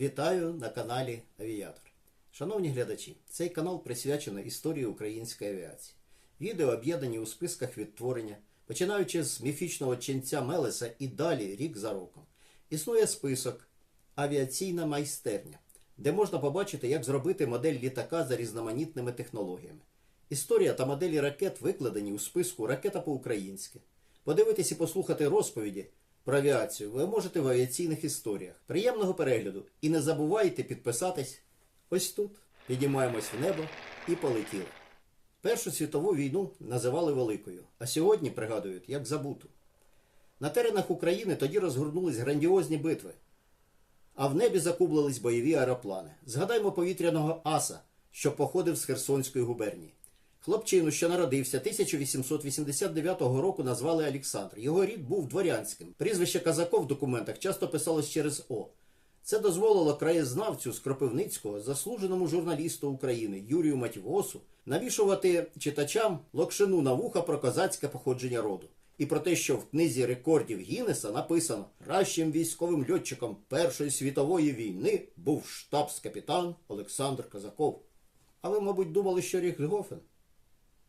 Вітаю на каналі Авіатор. Шановні глядачі, цей канал присвячено історії української авіації. Відео об'єднані у списках відтворення, починаючи з міфічного ченця Мелеса і далі рік за роком. Існує список Авіаційна майстерня, де можна побачити, як зробити модель літака за різноманітними технологіями. Історія та моделі ракет викладені у списку Ракета по-українськи. Подивитись і послухати розповіді про авіацію ви можете в авіаційних історіях. Приємного перегляду! І не забувайте підписатись ось тут. Підіймаємось в небо і полетіли. Першу світову війну називали Великою, а сьогодні пригадують як забуту. На теренах України тоді розгорнулись грандіозні битви, а в небі закублились бойові аероплани. Згадаймо повітряного аса, що походив з Херсонської губернії. Хлопчину, що народився 1889 року, назвали Олександр. Його рід був дворянським. Прізвище Казаков в документах часто писалось через О. Це дозволило краєзнавцю з Кропивницького, заслуженому журналісту України Юрію Матівосу, навішувати читачам локшину на вуха про козацьке походження роду. І про те, що в книзі рекордів Гіннеса написано кращим військовим льотчиком Першої світової війни був штабс-капітан Олександр Казаков. А ви, мабуть, думали, що Ріхтгофен?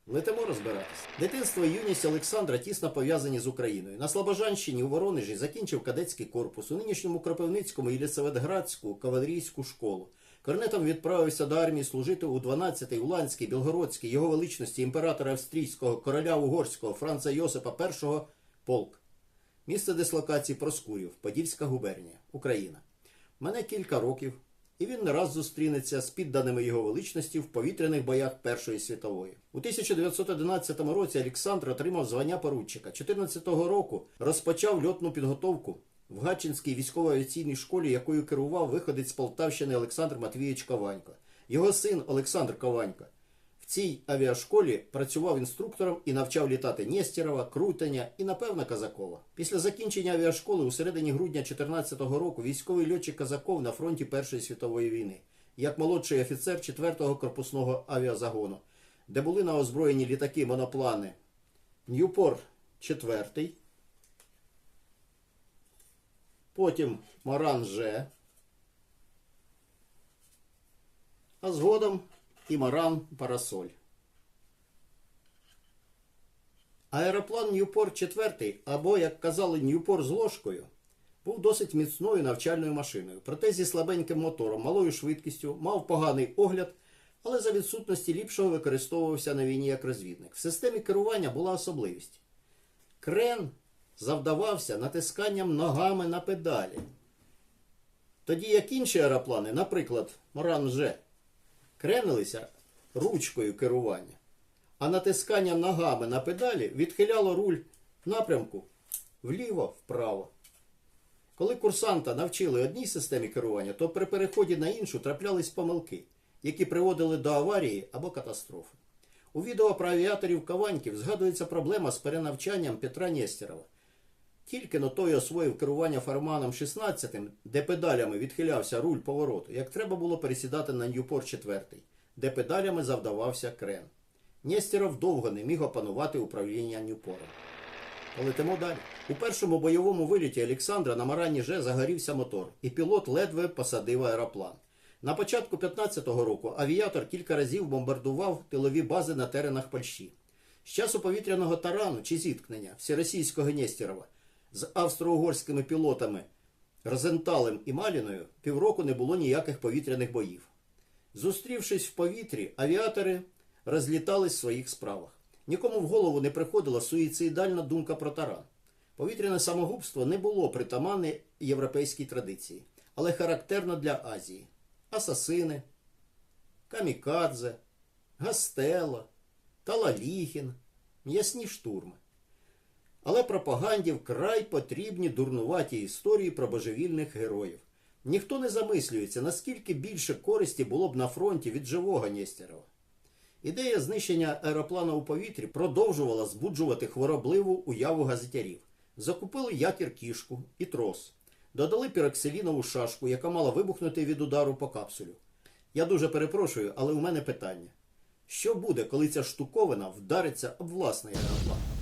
Летимо розбиратись. Дитинство і юність Олександра тісно пов'язані з Україною. На Слобожанщині у Воронежі закінчив кадетський корпус, у нинішньому Кропивницькому і Лісаветградську кавалерійську школу. Корнетом відправився до армії служити у 12-й Уланській, Білгородській, його величності імператора австрійського, короля угорського Франца Йосипа І полк. Місце дислокації Проскурів, Подільська губернія, Україна. Мене кілька років, і він не раз зустрінеться з підданими його величності в повітряних боях Першої світової. У 1911 році Олександр отримав звання поручика. 14-го року розпочав льотну підготовку в Гатчинській військово-авіаційній школі, якою керував виходець з Полтавщини Олександр Матвійович Кованько. Його син Олександр Кованько цій авіашколі працював інструктором і навчав літати Нєстєрова, Крутеня і, напевно, Казакова. Після закінчення авіашколи у середині грудня 2014 року військовий льотчик Казаков на фронті Першої світової війни, як молодший офіцер 4-го корпусного авіазагону, де були на озброєні літаки моноплани Ньюпорт 4, потім Маран Ж, а згодом і Маран Парасоль. Аероплан Ньюпорт 4, або, як казали, Ньюпорт з ложкою, був досить міцною навчальною машиною. Проте зі слабеньким мотором, малою швидкістю, мав поганий огляд, але за відсутності ліпшого використовувався на війні як розвідник. В системі керування була особливість. Крен завдавався натисканням ногами на педалі. Тоді як інші аероплани, наприклад, Моран Ж, кренилися ручкою керування, а натискання ногами на педалі відхиляло руль напрямку вліво-вправо. Коли курсанта навчили одній системі керування, то при переході на іншу траплялись помилки, які приводили до аварії або катастрофи. У відео про авіаторів Каваньків згадується проблема з перенавчанням Петра Нєстєрова. Тільки но той освоїв керування фарманом 16, де педалями відхилявся руль повороту, як треба було пересідати на Ньюпорт 4, де педалями завдавався крен. Нєстєров довго не міг опанувати управління Ньюпором. Полетимо далі. У першому бойовому виліті Олександра на Марані Ж загорівся мотор, і пілот ледве посадив аероплан. На початку 15-го року авіатор кілька разів бомбардував тилові бази на теренах Польщі. З часу повітряного тарану чи зіткнення всеросійського Нєстєрова з австро-угорськими пілотами Розенталем і Маліною півроку не було ніяких повітряних боїв. Зустрівшись в повітрі, авіатори розлітались в своїх справах. Нікому в голову не приходила суїцидальна думка про таран. Повітряне самогубство не було притаманне європейській традиції, але характерно для Азії. Асасини, камікадзе, гастело, талаліхін, м'ясні штурми. Але пропаганді вкрай потрібні дурнуваті історії про божевільних героїв. Ніхто не замислюється, наскільки більше користі було б на фронті від живого Нєстєрова. Ідея знищення аероплана у повітрі продовжувала збуджувати хворобливу уяву газетярів. Закупили якір кішку і трос. Додали піроксилінову шашку, яка мала вибухнути від удару по капсулю. Я дуже перепрошую, але у мене питання. Що буде, коли ця штуковина вдариться об власний аероплан?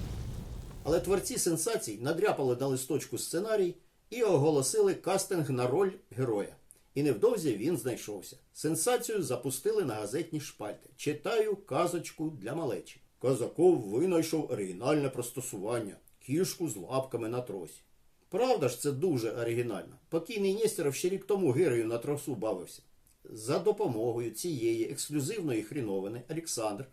Але творці сенсацій надряпали на листочку сценарій і оголосили кастинг на роль героя. І невдовзі він знайшовся. Сенсацію запустили на газетні шпальти. Читаю казочку для малечі. Казаков винайшов оригінальне простосування кішку з лапками на тросі. Правда ж, це дуже оригінально. Покійний Нестеров ще рік тому гирою на тросу бавився. За допомогою цієї ексклюзивної хріновини Олександр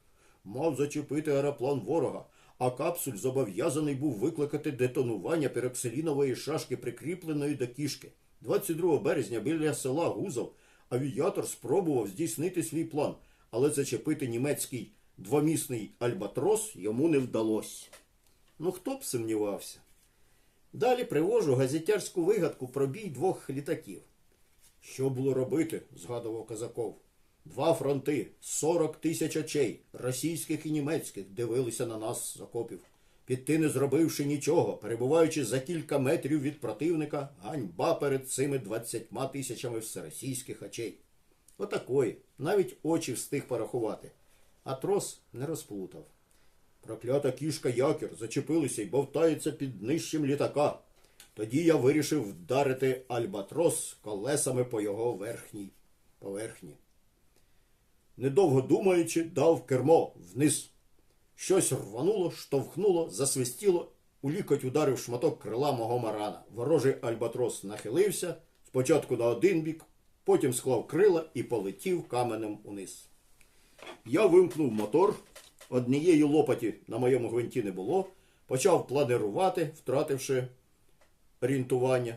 мав зачепити аероплан ворога, а капсуль зобов'язаний був викликати детонування пероксилінової шашки, прикріпленої до кішки. 22 березня біля села Гузов авіатор спробував здійснити свій план, але зачепити німецький двомісний альбатрос йому не вдалося. Ну хто б сумнівався? Далі привожу газетярську вигадку про бій двох літаків. Що було робити? згадував Казаков. Два фронти, 40 тисяч очей, російських і німецьких, дивилися на нас з окопів. Піти не зробивши нічого, перебуваючи за кілька метрів від противника, ганьба перед цими 20 тисячами всеросійських очей. Отакої, навіть очі встиг порахувати. А трос не розплутав. Проклята кішка якір зачепилася і бовтається під нижчим літака. Тоді я вирішив вдарити альбатрос колесами по його верхній поверхні. Недовго думаючи, дав кермо вниз. Щось рвануло, штовхнуло, засвистіло, у лікоть ударив шматок крила мого марана. Ворожий альбатрос нахилився, спочатку на один бік, потім склав крила і полетів каменем униз. Я вимкнув мотор, однієї лопаті на моєму гвинті не було, почав планирувати, втративши орієнтування,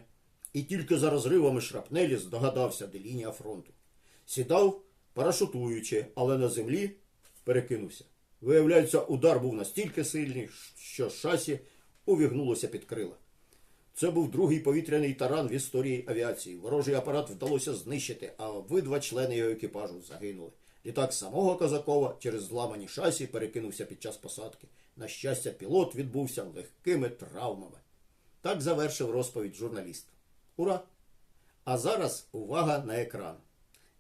і тільки за розривами шрапнелі здогадався, де лінія фронту. Сідав, парашутуючи, але на землі перекинувся. Виявляється, удар був настільки сильний, що шасі увігнулося під крила. Це був другий повітряний таран в історії авіації. Ворожий апарат вдалося знищити, а обидва члени його екіпажу загинули. Літак самого Казакова через зламані шасі перекинувся під час посадки. На щастя, пілот відбувся легкими травмами. Так завершив розповідь журналіст. Ура! А зараз увага на екран.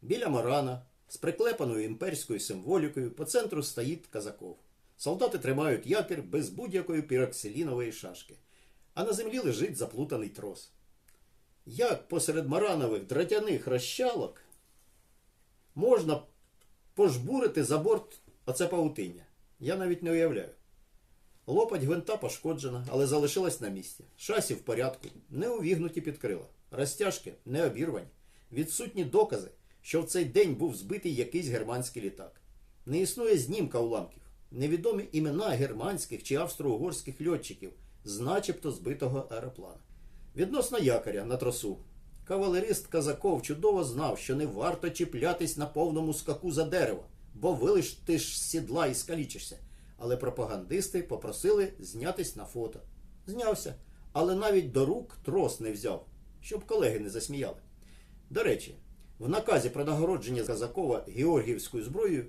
Біля Марана з приклепаною імперською символікою по центру стоїть Казаков. Солдати тримають якір без будь-якої піроксилінової шашки, а на землі лежить заплутаний трос. Як посеред маранових дротяних розчалок можна пожбурити за борт оце павутиння? Я навіть не уявляю. Лопать гвинта пошкоджена, але залишилась на місці. Шасі в порядку, не увігнуті під крила. Розтяжки не обірвані. Відсутні докази, що в цей день був збитий якийсь германський літак. Не існує знімка уламків. Невідомі імена германських чи австро-угорських льотчиків з начебто збитого аероплана. Відносно якоря на тросу. Кавалерист Казаков чудово знав, що не варто чіплятись на повному скаку за дерево, бо вилиш з сідла і скалічишся. Але пропагандисти попросили знятись на фото. Знявся, але навіть до рук трос не взяв, щоб колеги не засміяли. До речі, в наказі про нагородження Казакова Георгіївською зброєю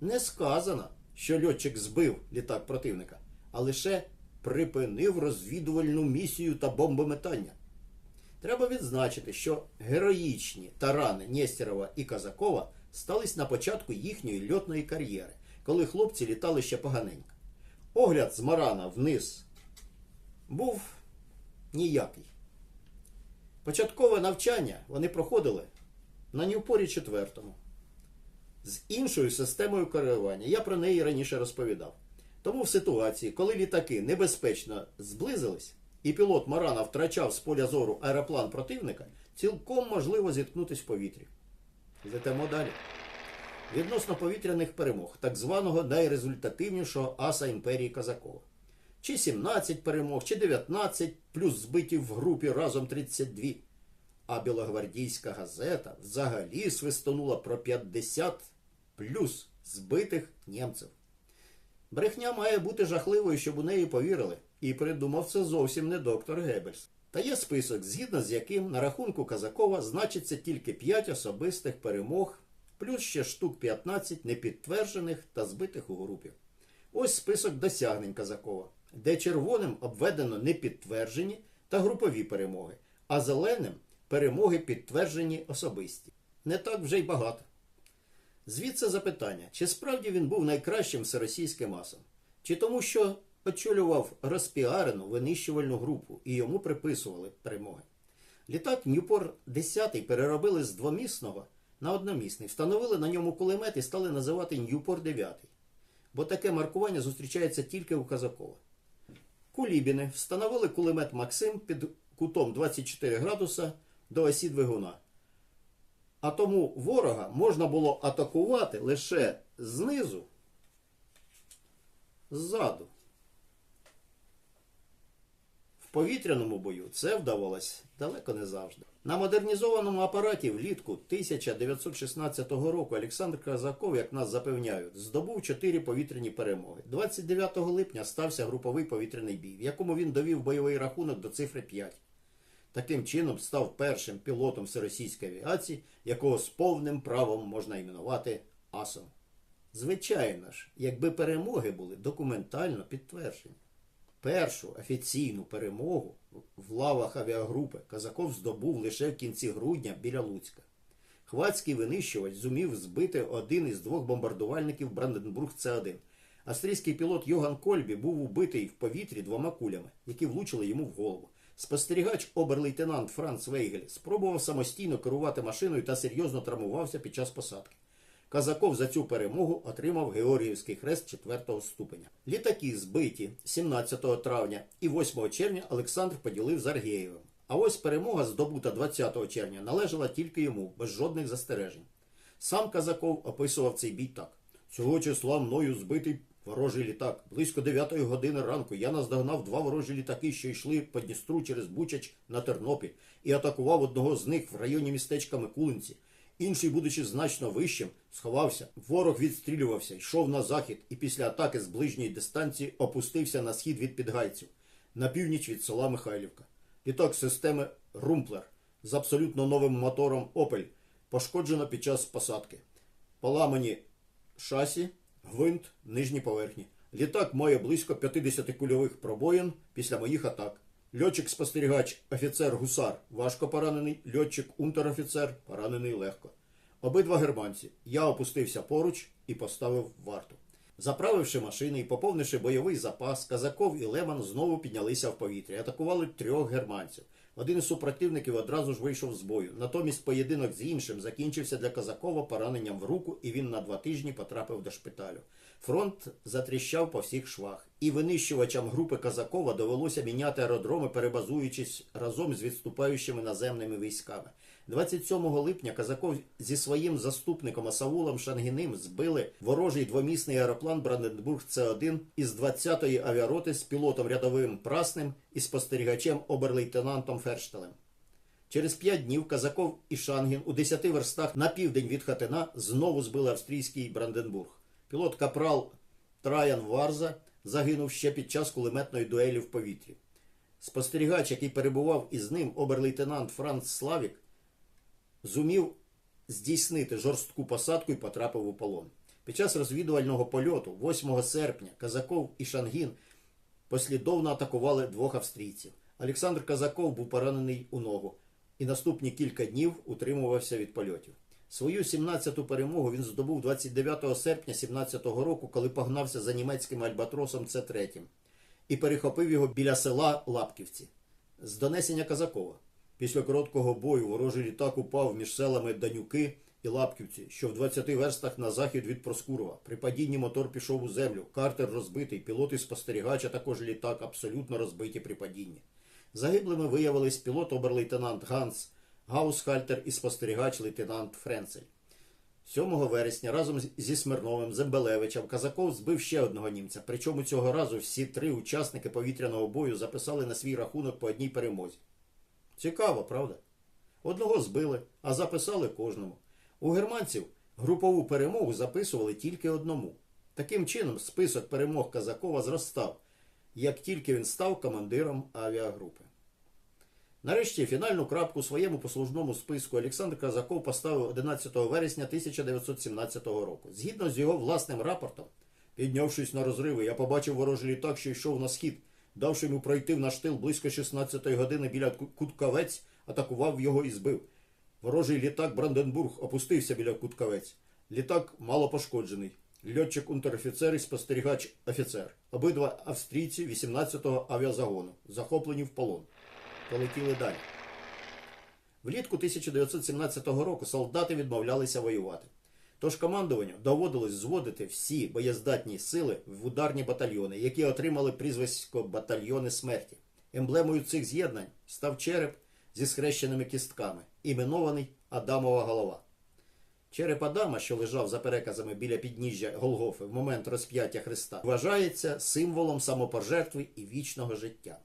не сказано, що льотчик збив літак противника, а лише припинив розвідувальну місію та бомбометання. Треба відзначити, що героїчні тарани Нєстерова і Казакова стались на початку їхньої льотної кар'єри, коли хлопці літали ще поганенько. Огляд з Марана вниз був ніякий. Початкове навчання вони проходили на Ньюпорі 4 з іншою системою керування. Я про неї раніше розповідав. Тому в ситуації, коли літаки небезпечно зблизились, і пілот Марана втрачав з поля зору аероплан противника, цілком можливо зіткнутися в повітрі. Летимо далі. Відносно повітряних перемог, так званого найрезультативнішого аса імперії Казакова. Чи 17 перемог, чи 19, плюс збиті в групі разом 32. А білогвардійська газета взагалі свистонула про 50 плюс збитих німців. Брехня має бути жахливою, щоб у неї повірили, і придумав це зовсім не доктор Геббельс. Та є список, згідно з яким на рахунку Казакова значиться тільки 5 особистих перемог, плюс ще штук 15 непідтверджених та збитих у групі. Ось список досягнень Казакова, де червоним обведено непідтверджені та групові перемоги, а зеленим перемоги підтверджені особисті. Не так вже й багато. Звідси запитання, чи справді він був найкращим всеросійським асом, чи тому, що очолював розпіарену винищувальну групу і йому приписували перемоги. Літак Ньюпор 10 переробили з двомісного на одномісний, встановили на ньому кулемет і стали називати Ньюпор 9, бо таке маркування зустрічається тільки у Казакова. Кулібіни встановили кулемет Максим під кутом 24 градуса до осі двигуна. А тому ворога можна було атакувати лише знизу, ззаду. В повітряному бою це вдавалось далеко не завжди. На модернізованому апараті влітку 1916 року Олександр Казаков, як нас запевняють, здобув чотири повітряні перемоги. 29 липня стався груповий повітряний бій, в якому він довів бойовий рахунок до цифри 5. Таким чином став першим пілотом всеросійської авіації, якого з повним правом можна іменувати асом. Звичайно ж, якби перемоги були документально підтверджені. Першу офіційну перемогу в лавах авіагрупи Казаков здобув лише в кінці грудня біля Луцька. Хвацький винищувач зумів збити один із двох бомбардувальників Бранденбург С-1. Австрійський пілот Йоган Кольбі був убитий в повітрі двома кулями, які влучили йому в голову. Спостерігач обер-лейтенант Франц Вейгель спробував самостійно керувати машиною та серйозно травмувався під час посадки. Казаков за цю перемогу отримав Георгіївський хрест 4 ступеня. Літаки збиті 17 травня і 8 червня Олександр поділив з Аргєєвим. А ось перемога, здобута 20 червня, належала тільки йому, без жодних застережень. Сам Казаков описував цей бій так: цього числа мною збитий ворожий літак. Близько 9 години ранку я наздогнав два ворожі літаки, що йшли по Дністру через Бучач на Тернопіль, і атакував одного з них в районі містечка Микулинці. Інший, будучи значно вищим, сховався. Ворог відстрілювався, йшов на захід і після атаки з ближньої дистанції опустився на схід від підгайців, на північ від села Михайлівка. Літак системи Румплер з абсолютно новим мотором Опель пошкоджено під час посадки. Поламані шасі, гвинт, нижні поверхні. Літак має близько 50 кульових пробоїн після моїх атак. Льотчик-спостерігач, офіцер гусар важко поранений, льотчик унтер-офіцер поранений легко. Обидва германці. Я опустився поруч і поставив варту. Заправивши машини і поповнивши бойовий запас, Казаков і Леман знову піднялися в повітря і атакували трьох германців. Один із супротивників одразу ж вийшов з бою. Натомість поєдинок з іншим закінчився для Казакова пораненням в руку, і він на два тижні потрапив до шпиталю. Фронт затріщав по всіх швах, і винищувачам групи Казакова довелося міняти аеродроми, перебазуючись разом з відступаючими наземними військами. 27 липня Казаков зі своїм заступником Асаулом Шангіним збили ворожий двомісний аероплан Бранденбург С-1 із 20-ї авіароти з пілотом рядовим Прасним і спостерігачем обер-лейтенантом Ферштелем. Через п'ять днів Казаков і Шангін у 10 верстах на південь від Хатина знову збили австрійський Бранденбург. Пілот Капрал Траян Варза загинув ще під час кулеметної дуелі в повітрі. Спостерігач, який перебував із ним, обер-лейтенант Франц Славік, зумів здійснити жорстку посадку і потрапив у полон. Під час розвідувального польоту 8 серпня Казаков і Шангін послідовно атакували двох австрійців. Олександр Казаков був поранений у ногу і наступні кілька днів утримувався від польотів. Свою 17-ту перемогу він здобув 29 серпня 17-го року, коли погнався за німецьким альбатросом С-3 і перехопив його біля села Лапківці. З донесення Казакова. Після короткого бою ворожий літак упав між селами Данюки і Лапківці, що в 20 верстах на захід від Проскурова. При падінні мотор пішов у землю, картер розбитий, пілот і спостерігач, а також літак абсолютно розбиті при падінні. Загиблими виявились пілот обер-лейтенант Ганс Гаусхальтер і спостерігач лейтенант Френцель. 7 вересня разом зі Смирновим Зембелевичем Казаков збив ще одного німця. Причому цього разу всі три учасники повітряного бою записали на свій рахунок по одній перемозі. Цікаво, правда? Одного збили, а записали кожному. У германців групову перемогу записували тільки одному. Таким чином, список перемог Казакова зростав, як тільки він став командиром авіагрупи. Нарешті фінальну крапку своєму послужному списку Олександр Казаков поставив 11 вересня 1917 року. Згідно з його власним рапортом, піднявшись на розриви, я побачив ворожий літак, що йшов на схід, давши йому пройти в наш тил близько 16-ї години біля Куткавець, атакував його і збив. Ворожий літак Бранденбург опустився біля Куткавець. Літак мало пошкоджений. Льотчик унтер-офіцер і спостерігач офіцер. Обидва австрійці 18-го авіазагону, захоплені в полон. Полетіли далі. Влітку 1917 року солдати відмовлялися воювати. Тож командуванню доводилось зводити всі боєздатні сили в ударні батальйони, які отримали прізвисько батальйони смерті. Емблемою цих з'єднань став череп зі схрещеними кістками, іменований Адамова голова. Череп Адама, що лежав за переказами біля підніжжя Голгофи в момент розп'яття Христа, вважається символом самопожертви і вічного життя.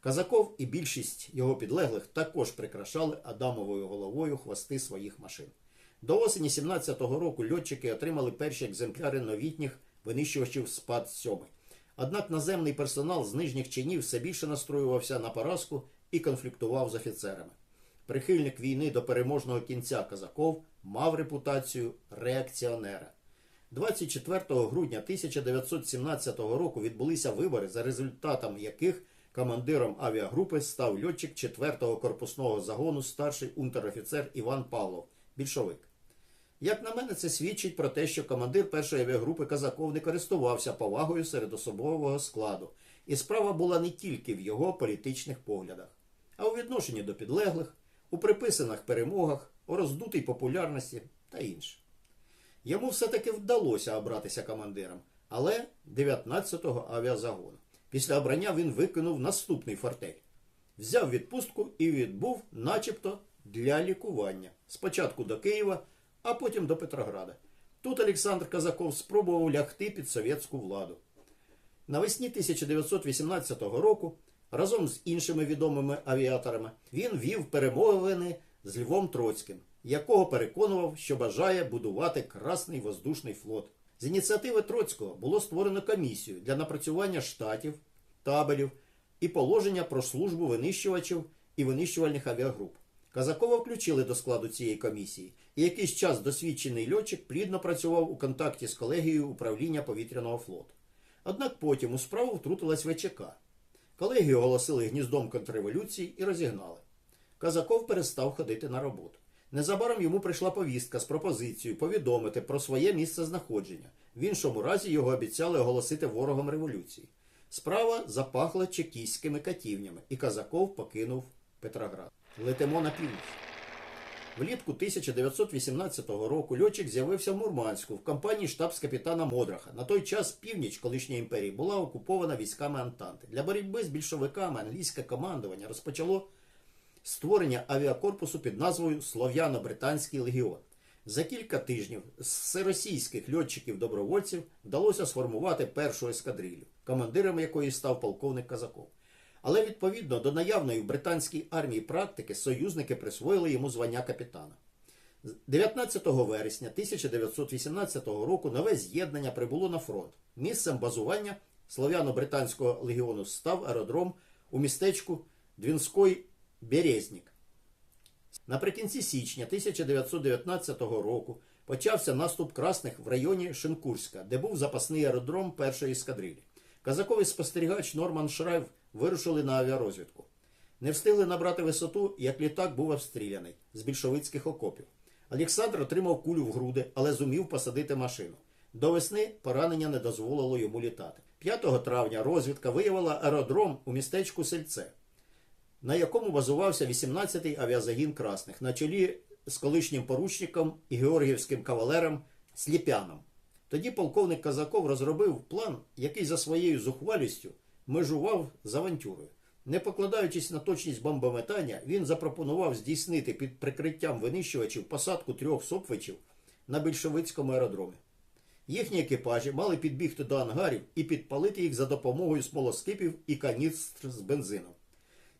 Казаков і більшість його підлеглих також прикрашали Адамовою головою хвости своїх машин. До осені 17-го року льотчики отримали перші екземпляри новітніх винищувачів спад 7 Однак наземний персонал з нижніх чинів все більше настроювався на поразку і конфліктував з офіцерами. Прихильник війни до переможного кінця Казаков мав репутацію реакціонера. 24 грудня 1917 року відбулися вибори, за результатами яких командиром авіагрупи став льотчик 4-го корпусного загону старший унтер-офіцер Іван Павлов, більшовик. Як на мене, це свідчить про те, що командир першої авіагрупи Казаков не користувався повагою серед особового складу, і справа була не тільки в його політичних поглядах, а у відношенні до підлеглих, у приписаних перемогах, у роздутій популярності та інше. Йому все-таки вдалося обратися командиром, але 19-го авіазагону. Після обрання він викинув наступний фортель. Взяв відпустку і відбув, начебто, для лікування. Спочатку до Києва, а потім до Петрограда. Тут Олександр Казаков спробував лягти під совєтську владу. Навесні 1918 року разом з іншими відомими авіаторами він вів перемовини з Львом Троцьким, якого переконував, що бажає будувати Красний воздушний флот. З ініціативи Троцького було створено комісію для напрацювання штатів, табелів і положення про службу винищувачів і винищувальних авіагруп. Казакова включили до складу цієї комісії, і якийсь час досвідчений льотчик плідно працював у контакті з колегією управління повітряного флоту. Однак потім у справу втрутилась ВЧК. Колегію оголосили гніздом контрреволюції і розігнали. Казаков перестав ходити на роботу. Незабаром йому прийшла повістка з пропозицією повідомити про своє місце знаходження. В іншому разі його обіцяли оголосити ворогом революції. Справа запахла чекістськими катівнями, і Казаков покинув Петроград. Летимо на північ. Влітку 1918 року льотчик з'явився в Мурманську в компанії штабс-капітана Модраха. На той час північ колишньої імперії була окупована військами Антанти. Для боротьби з більшовиками англійське командування розпочало створення авіакорпусу під назвою Слов'яно-Британський легіон. За кілька тижнів з всеросійських льотчиків-добровольців вдалося сформувати першу ескадрилю, командиром якої став полковник Казаков. Але відповідно до наявної в британській армії практики союзники присвоїли йому звання капітана. 19 вересня 1918 року нове з'єднання прибуло на фронт. Місцем базування слов'яно-британського легіону став аеродром у містечку Двінський Березнік. Наприкінці січня 1919 року почався наступ красних в районі Шинкурська, де був запасний аеродром першої ескадрилі. Казаковий спостерігач Норман Шрайв вирушили на авіарозвідку. Не встигли набрати висоту, як літак був обстріляний з більшовицьких окопів. Олександр отримав кулю в груди, але зумів посадити машину. До весни поранення не дозволило йому літати. 5 травня розвідка виявила аеродром у містечку Сельце, на якому базувався 18-й авіазагін красних на чолі з колишнім поручником і георгіївським кавалером Сліпяном. Тоді полковник Казаков розробив план, який за своєю зухвалістю межував з авантюрою. Не покладаючись на точність бомбометання, він запропонував здійснити під прикриттям винищувачів посадку трьох сопвичів на більшовицькому аеродромі. Їхні екіпажі мали підбігти до ангарів і підпалити їх за допомогою смолоскипів і каністр з бензином.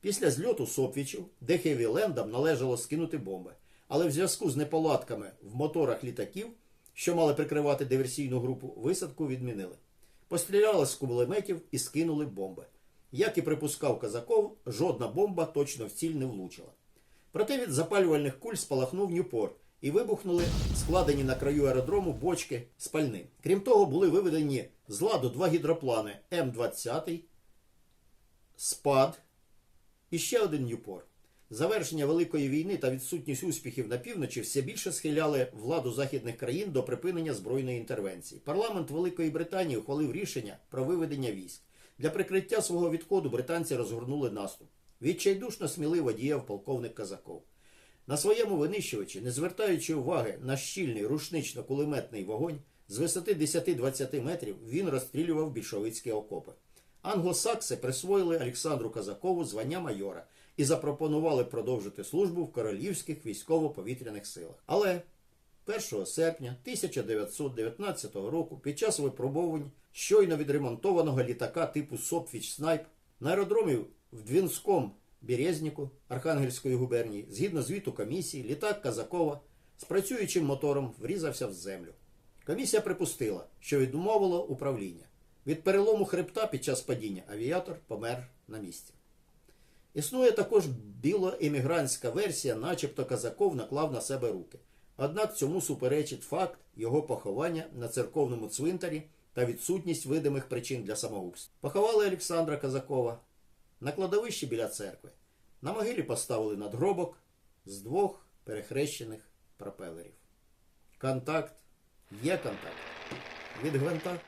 Після зльоту сопвічів Дехевілендам належало скинути бомби, але в зв'язку з неполадками в моторах літаків, що мали прикривати диверсійну групу, висадку відмінили. Постріляли з кулеметів і скинули бомби. Як і припускав Казаков, жодна бомба точно в ціль не влучила. Проте від запалювальних куль спалахнув Ньюпорт і вибухнули складені на краю аеродрому бочки з пальним. Крім того, були виведені з ладу два гідроплани М-20, СПАД і ще один Ньюпорт. Завершення Великої війни та відсутність успіхів на півночі все більше схиляли владу західних країн до припинення збройної інтервенції. Парламент Великої Британії ухвалив рішення про виведення військ. Для прикриття свого відходу британці розгорнули наступ. Відчайдушно сміливо діяв полковник Казаков. На своєму винищувачі, не звертаючи уваги на щільний рушнично-кулеметний вогонь, з висоти 10-20 метрів він розстрілював більшовицькі окопи. Англосакси присвоїли Олександру Казакову звання майора і запропонували продовжити службу в королівських військово-повітряних силах. Але 1 серпня 1919 року під час випробувань щойно відремонтованого літака типу Сопфіч Снайп на аеродромі в Двінському Березніку Архангельської губернії, згідно звіту комісії, літак Казакова з працюючим мотором врізався в землю. Комісія припустила, що відмовило управління. Від перелому хребта під час падіння авіатор помер на місці. Існує також білоемігрантська версія, начебто Казаков наклав на себе руки. Однак цьому суперечить факт його поховання на церковному цвинтарі та відсутність видимих причин для самогубства. Поховали Олександра Казакова на кладовищі біля церкви. На могилі поставили надгробок з двох перехрещених пропелерів. Контакт є контакт. Від гвинта